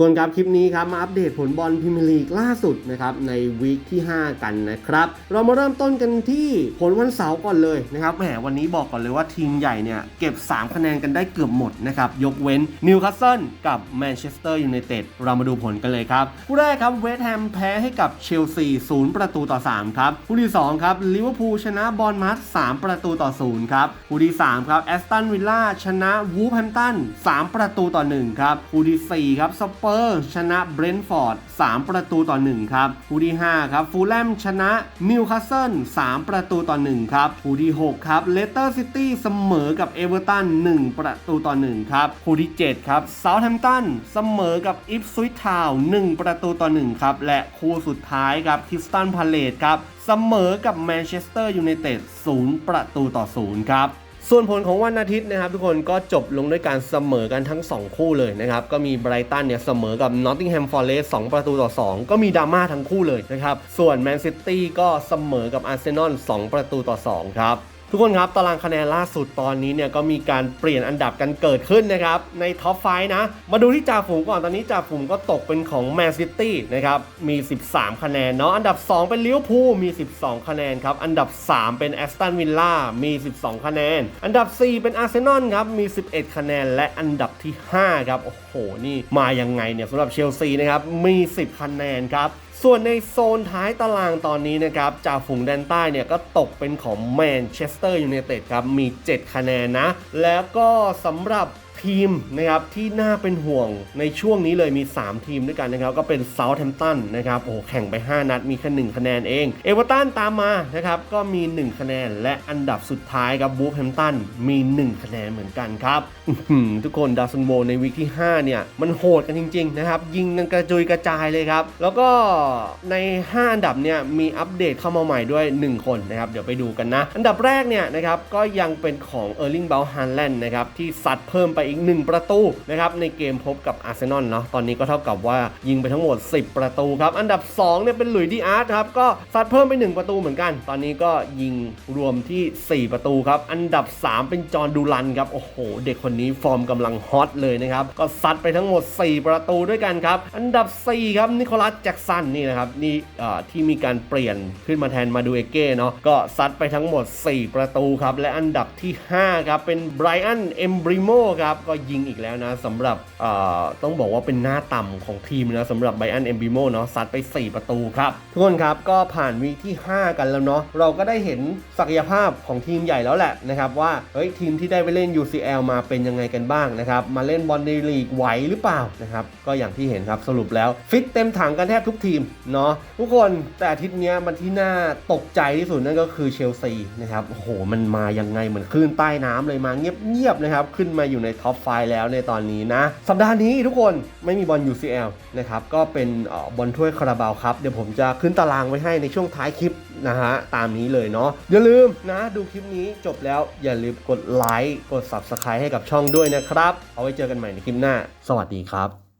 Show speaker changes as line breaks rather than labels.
คนครับคลิปนี้ครับมาอัปเดตผลบอลพรีเมียร์ลีกล่าสุดนะครับในวีคที่ 5 กันนะครับเรามาเริ่มต้นกันที่ผลวันเสาร์ก่อนเลยนะครับแหมวันนี้บอกก่อนเลยว่าทีมใหญ่เนี่ยเก็บ 3 คะแนนกันได้เกือบหมดนะครับยกเว้นนิวคาสเซิลกับแมนเชสเตอร์ยูไนเต็ดเรามาดูผลกันเลยครับคู่แรกครับเวสต์แฮมแพ้ให้กับเชลซี0ประตูต่อ 3 ครับคู่ที่ 2 ครับลิเวอร์พูลชนะบอลมัส3ประตูต่อ0ครับคู่ที่ 3 ครับแอสตันวิลล่าชนะวูฟแฮมตัน3ประตูต่อ1ครับคู่ที่4ครับสเปอร์ชนะเบรนท์ฟอร์ด 3 ประตูต่อ 1 ครับ คู่ที่ 5 ครับฟูลแลมชนะนิวคาสเซิล 3 ประตูต่อ 1 ครับ คู่ที่ 6 ครับเลสเตอร์ซิตี้เสมอกับเอเวอร์ตัน 1 ประตูต่อ 1 ครับ คู่ที่ 7 ครับเซาท์แฮมป์ตันเสมอกับอิฟสวิตทาวน์1ประตูต่อ 1 ครับ และคู่สุดท้ายครับคริสตันพาเลตครับเสมอกับแมนเชสเตอร์ยูไนเต็ด0ประตูต่อ 0 ครับ ส่วนผลของวันอาทิตย์นะครับ ทุกคนก็จบลงด้วยการเสมอกันทั้ง 2 คู่เลยนะครับ ก็มีไบรตันเนี่ยเสมอกับนอตติงแฮมฟอร์เรส2ประตูต่อ 2 ก็มีดราม่าทั้งคู่เลยนะครับ ส่วนแมนซิตี้ก็เสมอกับอาร์เซนอล2 ประตูต่อ 2 ครับ ทุกคนครับตารางคะแนนล่าสุดตอนนี้เนี่ยก็มีการเปลี่ยนอันดับกันเกิดขึ้นนะครับในท็อปไฟนะ มาดูที่จ่าฝูงก่อนตอนนี้จ่าฝูงก็ตกเป็นของแมนซิตี้นะครับมี 13 คะแนนเนาะอันดับ 2 เป็นลิเวอร์พูลมี 12 คะแนนครับอันดับ 3 เป็นแอสตันวิลล่ามี 12 คะแนน อันดับ 4 เป็นอาร์เซนอลครับมี 11 คะแนน และอันดับที่5ครับโอ้โหนี่มายังไงเนี่ยสำหรับเชลซีนะครับมี 10 คะแนนครับ ส่วนในโซนท้ายตารางตอนนี้นะครับจ่าฝูงแดนใต้เนี่ยก็ตกเป็นของแมนเชสเตอร์ยูไนเต็ดครับมี 7 คะแนนนะ แล้วก็สำหรับ ทีมนะครับที่น่าเป็นห่วงในช่วงนี้เลยมี 3 ทีมด้วยกันนะครับก็เป็นเซาท์แฮมป์ตันนะครับโอ้แข่งไป 5 นัดมีแค่1คะแนนเอง เอเวอร์ตันตามมานะครับก็มี 1 คะแนน และอันดับสุดท้ายครับบูฟแฮมป์ตันมี 1 คะแนนเหมือนกันครับทุกคนดาวซันโวในวีคที่ 5 เนี่ย มันโหดกันจริงๆนะครับยิงกันกระจุยกระจายเลยครับ แล้วก็ใน 5 อันดับเนี่ยมีอัปเดตเข้ามาใหม่ด้วย 1 คนนะครับเดี๋ยวไปดูกันนะ อันดับแรกเนี่ยนะครับก็ยังเป็นของเออร์ลิงเบลฮันแลนด์นะครับที่ซัดเพิ่มไปอีก1 ประตูนะครับในเกมพบกับอาร์เซนอลเนาะตอนนี้ก็เท่ากับว่ายิงไปทั้งหมด 10 ประตูครับ อันดับ2เนี่ยเป็นหลุยส์ดีอาร์ตครับก็ซัดเพิ่มไป 1 ประตูเหมือนกัน ตอนนี้ก็ยิงรวมที่ 4 ประตูครับ อันดับ 3 เป็นจอห์ดูรันครับโอ้โห เด็กคนนี้ฟอร์มกำลังฮอตเลยนะครับก็ซัดไปทั้งหมด 4 ประตูด้วยกันครับอันดับ 4 ครับนิโคลัสแจ็กสันนี่นะครับนี่ที่มีการเปลี่ยนขึ้นมาแทนมาดูเอเก้เนาะก็ซัดไปทั้งหมด 4 ประตูครับและอันดับที่5ครับเป็นไบรอันเอมบริโมครับก็ยิงอีกแล้วนะสำหรับต้องบอกว่าเป็นหน้าต่ำของทีมนะสำหรับไบรอันเอมบิโมเนาะซัดไป 4 ประตูครับ ทุกคนครับก็ผ่านวีที่ 5 กันแล้วเนาะเราก็ได้เห็นศักยภาพของทีมใหญ่แล้วแหละนะครับว่าเฮ้ยทีมที่ได้ไปเล่น UCL มาเป็นยังไงกันบ้างนะครับมาเล่นบอลในลีกไหวหรือเปล่านะครับก็อย่างที่เห็นครับสรุปแล้วฟิตเต็มถังกันแทบทุกทีมเนาะทุกคนแต่อาทิตย์นี้มันที่น่าตกใจที่สุดนั่นก็คือเชลซีนะครับโอ้โหมันมายังไงเหมือนคลื่นใต้น้ำเลยมาเงียบๆนะครับขึ้นมาอยู่ในท็ท็อปไฟแล้วในตอนนี้นะ สัปดาห์นี้ทุกคนไม่มีบอล UCL นะครับก็เป็นออบอลถ้วยคาราบาวครับ เดี๋ยวผมจะขึ้นตารางไว้ให้ในช่วงท้ายคลิปนะฮะตามนี้เลยเนาะอย่าลืมนะ ดูคลิปนี้จบแล้วอย่าลืมกดไลค์กด Subscribe ให้กับช่องด้วยนะครับ เอาไว้เจอกันใหม่ในคลิปหน้า สวัสดีครับ